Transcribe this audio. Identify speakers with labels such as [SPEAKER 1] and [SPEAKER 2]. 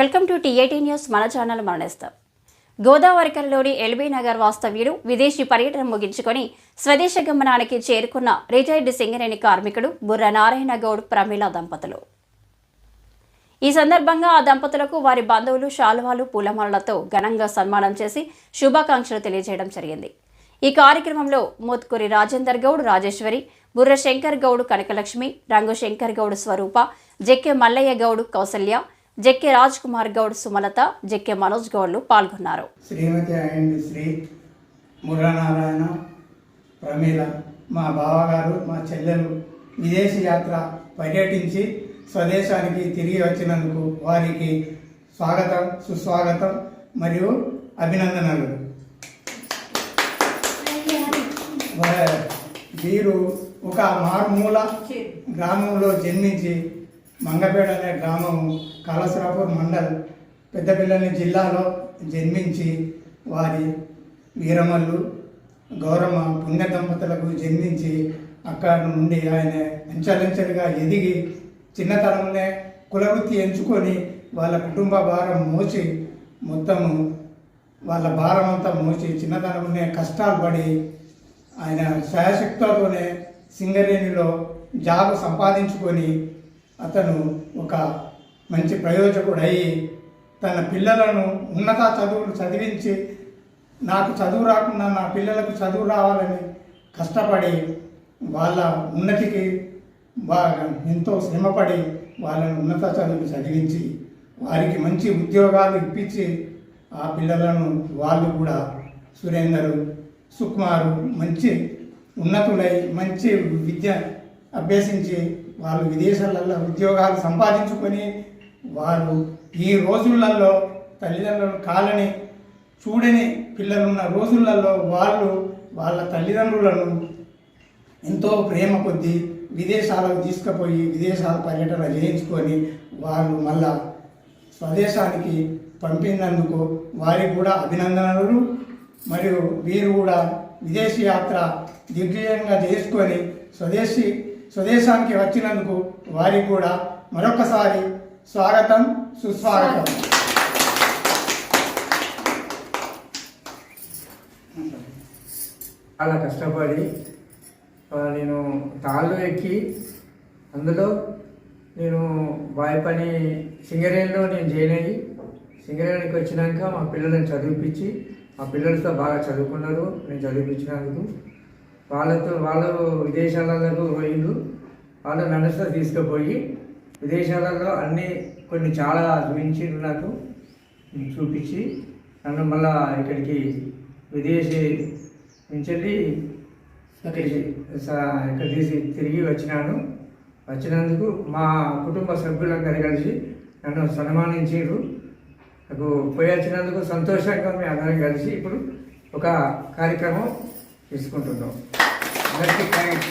[SPEAKER 1] Welcome to T A T news. మన channel మరణిస్తాం. గోదావరికల్లోని ఎల్బీ నగర్ వాస్తవ్యుడు విదేశీ పర్యటన ముగించుకొని స్వదేశ గమనానికి చేరుకున్న రిటైర్డ్ సింగరేణి కార్మికుడు బుర్ర నారాయణ గౌడ్ ప్రమీల దంపతులు. ఈ సందర్భంగా ఆ దంపతులకు వారి బంధువులు శాలువాలు పూలమాలలతో ఘనంగా సన్మానం చేసి శుభాకాంక్షలు తెలియజేయడం జరిగింది. ఈ కార్యక్రమంలో మోత్కూరి రాజేందర్ గౌడ్ రాజేశ్వరి బుర్ర శంకర్ గౌడ్ కనకలక్ష్మి రంగు శంకర్ గౌడ్ స్వరూప జెకె మల్లయ్య గౌడ్ కౌసల్య జెక్కె రాజ్ కుమార్ గౌడ్ సుమలత జెక్కె మనోజ్ గౌడ్లు పాల్గొన్నారు.
[SPEAKER 2] శ్రీమతి అయ్యండి శ్రీ మురళనారాయణ ప్రమీల మా బావగారు మా చెల్లెలు విదేశీ యాత్ర పర్యటించి స్వదేశానికి తిరిగి వచ్చినందుకు వారికి స్వాగతం సుస్వాగతం మరియు అభినందనలు. వీరు ఒక మారుమూల గ్రామంలో జన్మించి మంగపేట అనే గ్రామం కలసరాపూర్ మండల్ పెద్దపిల్లని జిల్లాలో జన్మించి వారి వీరమల్లు గౌరమ్మ పుణ్య దంపతులకు జన్మించి అక్కడ నుండి ఆయన అంచలంచెలుగా ఎదిగి చిన్నతనంలోనే కులవృత్తి ఎంచుకొని వాళ్ళ కుటుంబ భారం మోచి మొత్తము వాళ్ళ భారం అంతా మోచి చిన్నతనంలోనే కష్టాలు పడి ఆయన శాయశక్తులతోనే సింగరేణిలో జాబ్ సంపాదించుకొని అతను ఒక మంచి ప్రయోజకుడు తన పిల్లలను ఉన్నత చదువులు చదివించి నాకు చదువు రాకుండా నా పిల్లలకు చదువు రావాలని కష్టపడి వాళ్ళ ఉన్నతికి బాగా ఎంతో శ్రమపడి వాళ్ళని ఉన్నత చదువులు చదివించి వారికి మంచి ఉద్యోగాలు ఇప్పించి ఆ పిల్లలను వాళ్ళు కూడా సురేందరు సుకుమారు మంచి ఉన్నతులై మంచి విద్య అభ్యసించి వాళ్ళు విదేశాలలో ఉద్యోగాలు సంపాదించుకొని వారు ఈ రోజులలో తల్లిదండ్రులు కాలని చూడని పిల్లలున్న రోజులలో వాళ్ళు వాళ్ళ తల్లిదండ్రులను ఎంతో ప్రేమ కొద్దీ విదేశాలకు తీసుకుపోయి విదేశాల పర్యటన చేయించుకొని వాళ్ళు మళ్ళా స్వదేశానికి పంపినందుకు వారికి కూడా అభినందనలు. మరియు వీరు కూడా విదేశీ యాత్ర దిగ్విజయంగా చేసుకొని స్వదేశీ స్వదేశానికి వచ్చినందుకు వారికి కూడా మరొకసారి స్వాగతం సుస్వాగతం.
[SPEAKER 3] చాలా కష్టపడి నేను తాళ్ళు ఎక్కి అందులో నేను బాయ్ పని సింగరేణిలో నేను జాయిన్ అయ్యి సింగరేణికి వచ్చినాక మా పిల్లల్ని చదివిపించి మా పిల్లలతో బాగా చదువుకున్నారు. నేను చదివిపించినందుకు వాళ్ళతో వాళ్ళు విదేశాలకు పోయిండు వాళ్ళు నడుస్తా తీసుకుపోయి విదేశాలలో అన్ని కొన్ని చాలా చూపించి నాకు. చూపించి నన్ను మళ్ళా ఇక్కడికి విదేశీ నుంచి ఇక్కడ తీసి తిరిగి వచ్చినాను. వచ్చినందుకు మా కుటుంబ సభ్యులందరూ కలిసి నన్ను సన్మానించారు నాకు పోయి వచ్చినందుకు సంతోషంగా మేము అందరం కలిసి ఇప్పుడు ఒక కార్యక్రమం తీసుకుంటున్నాం అందరికీ థ్యాంక్స్